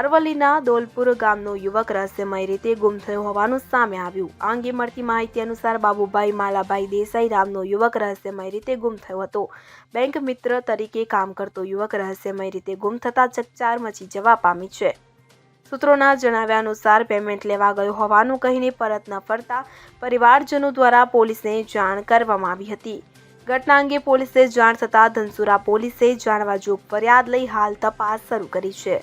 અરવલ્લીના દોલપુર ગામનો યુવક રહસ્યમય રીતે ગુમ થયો હોવાનું સામે આવ્યું. આ અંગે મળતી માહિતી અનુસાર બાબુભાઈ માલાભાઈ દેસાઈ નામનો યુવક રહસ્યમય રીતે ગુમ થયો હતો. બેંક મિત્ર તરીકે કામ કરતો યુવક રહસ્યમય રીતે ગુમ થતા ચકચાર મચી જવા પામી છે. સૂત્રોના જણાવ્યા અનુસાર પેમેન્ટ લેવા ગયો હોવાનું કહીને પરત ન ફરતા પરિવારજનો દ્વારા પોલીસને જાણ કરવામાં આવી હતી. ઘટના અંગે પોલીસે જાણ થતાં ધનસુરા પોલીસે જાણવા જોગ ફરિયાદ લઈ હાલ તપાસ શરૂ કરી છે.